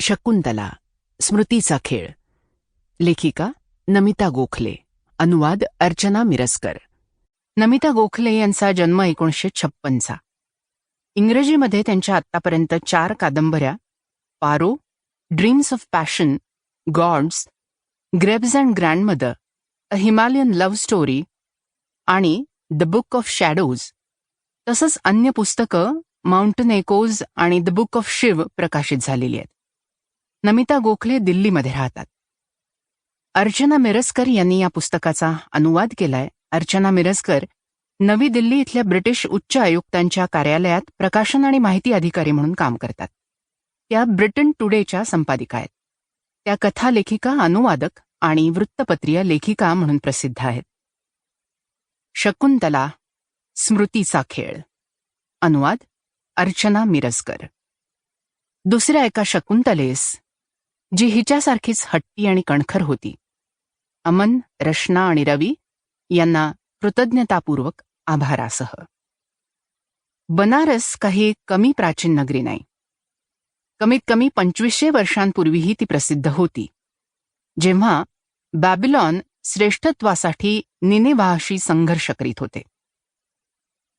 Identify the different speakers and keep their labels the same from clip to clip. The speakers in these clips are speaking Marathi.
Speaker 1: शकुंतला स्मृतीचा खेळ. लेखिका नमिता गोखले अनुवाद अर्चना मिरसकर. नमिता गोखले यांचा जन्म एकोणीसशे छप्पनचा. इंग्रजीमध्ये त्यांच्या आत्तापर्यंत चार कादंबऱ्या Paro dreams of passion gods graves and grandmother a Himalayan love story आणि द बुक ऑफ शॅडोज तसंच अन्य पुस्तकं माउंटन एकोज आणि द बुक ऑफ शिव प्रकाशित झालेली आहेत. नमिता गोखले दिल्लीमध्ये राहतात. अर्चना मिरस्कर यांनी या पुस्तकाचा अनुवाद केलाय. अर्चना मिरजकर नवी दिल्ली इथल्या ब्रिटिश उच्च आयुक्तांच्या कार्यालयात प्रकाशन आणि माहिती अधिकारी म्हणून काम करतात. त्या ब्रिटन टुडेच्या संपादिका आहेत. त्या कथा लेखिका अनुवादक आणि वृत्तपत्रीय लेखिका म्हणून प्रसिद्ध आहेत. शकुंतला स्मृतीचा खेळ. अनुवाद अर्चना मिरजकर. दुसऱ्या एका शकुंतलेस जी हिच्यासारखीच हट्टी आणि कणखर होती. अमन रश्ना आणि रवी यांना कृतज्ञतापूर्वक आभारासह. बनारस काही कमी प्राचीन नगरी नाही. कमीत कमी पंचवीसशे वर्षांपूर्वीही ती प्रसिद्ध होती. जेव्हा बॅबिलॉन श्रेष्ठत्वासाठी निनेवाहाशी संघर्ष करीत होते.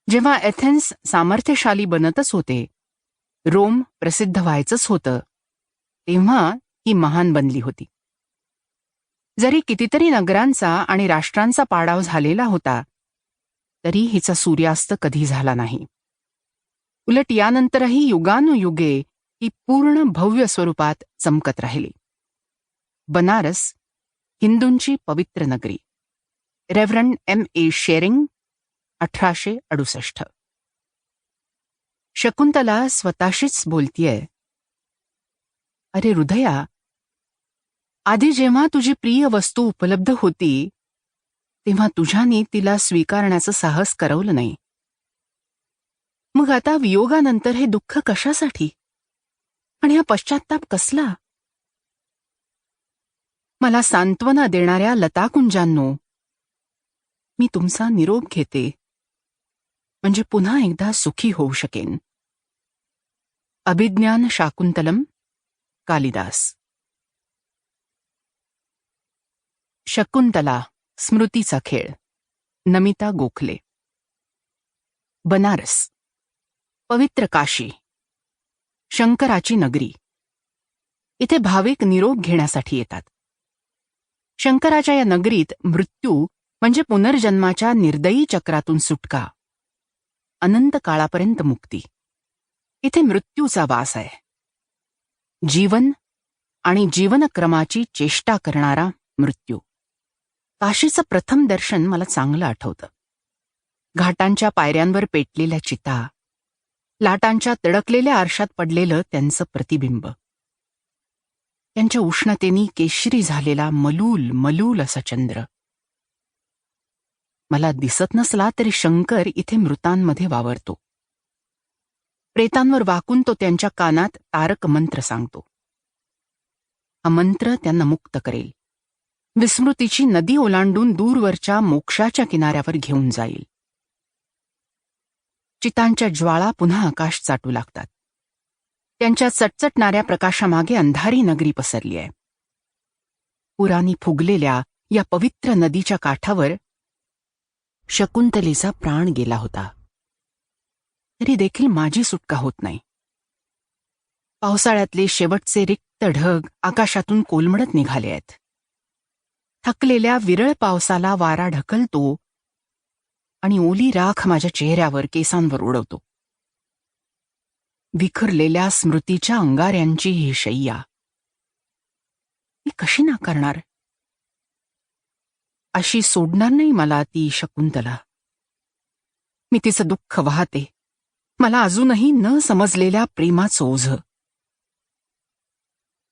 Speaker 1: जेव्हा एथेन्स सामर्थ्यशाली बनतच होते रोम प्रसिद्ध व्हायचंच होतं तेव्हा ही महान बनली होती. जरी कितीतरी नगरांचा आणि राष्ट्रांचा पाडाव झालेला होता तरी हिचा सूर्यास्त कधी झाला नाही. उलट यानंतरही युगानुयुगे ही पूर्ण भव्य स्वरूपात चमकत राहिली. बनारस हिंदूंची पवित्र नगरी. रेव्हरंड एम ए शेरिंग अठराशे अडुसष्ट. शकुंतला स्वतःशीच बोलतीये अरे हृदया आधी जेव्हा तुझी प्रिय वस्तू उपलब्ध होती तेव्हा तुझ्यानी तिला स्वीकारण्याचं साहस करवलं नाही. मग आता वियोगानंतर हे दुःख कशासाठी? आणि हा पश्चाताप कसला? मला सांत्वना देणाऱ्या लताकुंजांनो मी तुमचा निरोप घेते. म्हणजे पुन्हा एकदा सुखी होऊ शकेन. अभिज्ञान शाकुंतलम कालिदास. शकुंतला स्मृतीचा खेळ. नमिता गोखले. बनारस. पवित्र काशी. शंकराची नगरी. इथे भाविक निरोप घेण्यासाठी येतात. शंकराच्या या नगरीत मृत्यू म्हणजे पुनर्जन्माच्या निर्दयी चक्रातून सुटका. अनंत काळापर्यंत मुक्ती. इथे मृत्यूचा वास आहे. जीवन आणि जीवनक्रमाची चेष्टा करणारा मृत्यू. काशीचं प्रथम दर्शन मला चांगलं आठवतं. घाटांच्या पायऱ्यांवर पेटलेल्या चिता लाटांच्या तडकलेल्या आरशात पडलेलं त्यांचं प्रतिबिंब. त्यांच्या उष्णतेनी केशरी झालेला मलूल मलूल असा चंद्र. मला दिसत नसला तरी शंकर इथे मृतांमध्ये वावरतो. प्रेतांवर वाकून तो त्यांच्या कानात तारक मंत्र सांगतो. हा मंत्र त्यांना मुक्त करेल. विस्मृतीची नदी ओलांडून दूरवरच्या मोक्षाच्या किनाऱ्यावर घेऊन जाईल. चितांच्या ज्वाळा पुन्हा आकाश चाटू लागतात. त्यांच्या चटचटणाऱ्या प्रकाशामागे अंधारी नगरी पसरली आहे. पुरानी फुगलेल्या या पवित्र नदीच्या काठावर शकुंतलेचा प्राण गेला होता. तरी देखील माझी सुटका होत नाही. पावसाळ्यातले शेवटचे रिक्त ढग आकाशातून कोलमडत निघाले आहेत. थकलेल्या विरळ पावसाला वारा ढकलतो आणि ओली राख माझ्या चेहऱ्यावर केसांवर उडवतो. विखरलेल्या स्मृतीच्या अंगाऱ्यांची ही शय्या. मी कशी नाकारणार? अशी सोडणार नाही मला ती शकुंतला. मी तिचं दुःख वाहते. मला अजूनही न समजलेल्या प्रेमाचं ओझ.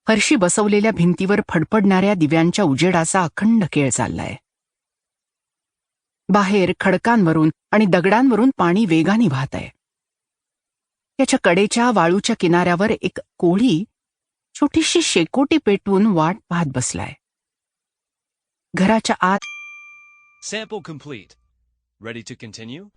Speaker 1: हरशी बसवलेल्या भिंतीवर फडफडणाऱ्या दिव्यांच्या उजेडाचा अखंड खेळ चाललाय. बाहेर खडकांवरून आणि दगडांवरून पाणी वेगाने वाहत आहे त्याच्या कडेच्या वाळूच्या किनाऱ्यावर एक कोळी छोटीशी शेकोटी पेटवून वाट पाहत बसलाय. घराच्या आत
Speaker 2: sample complete. Ready to continue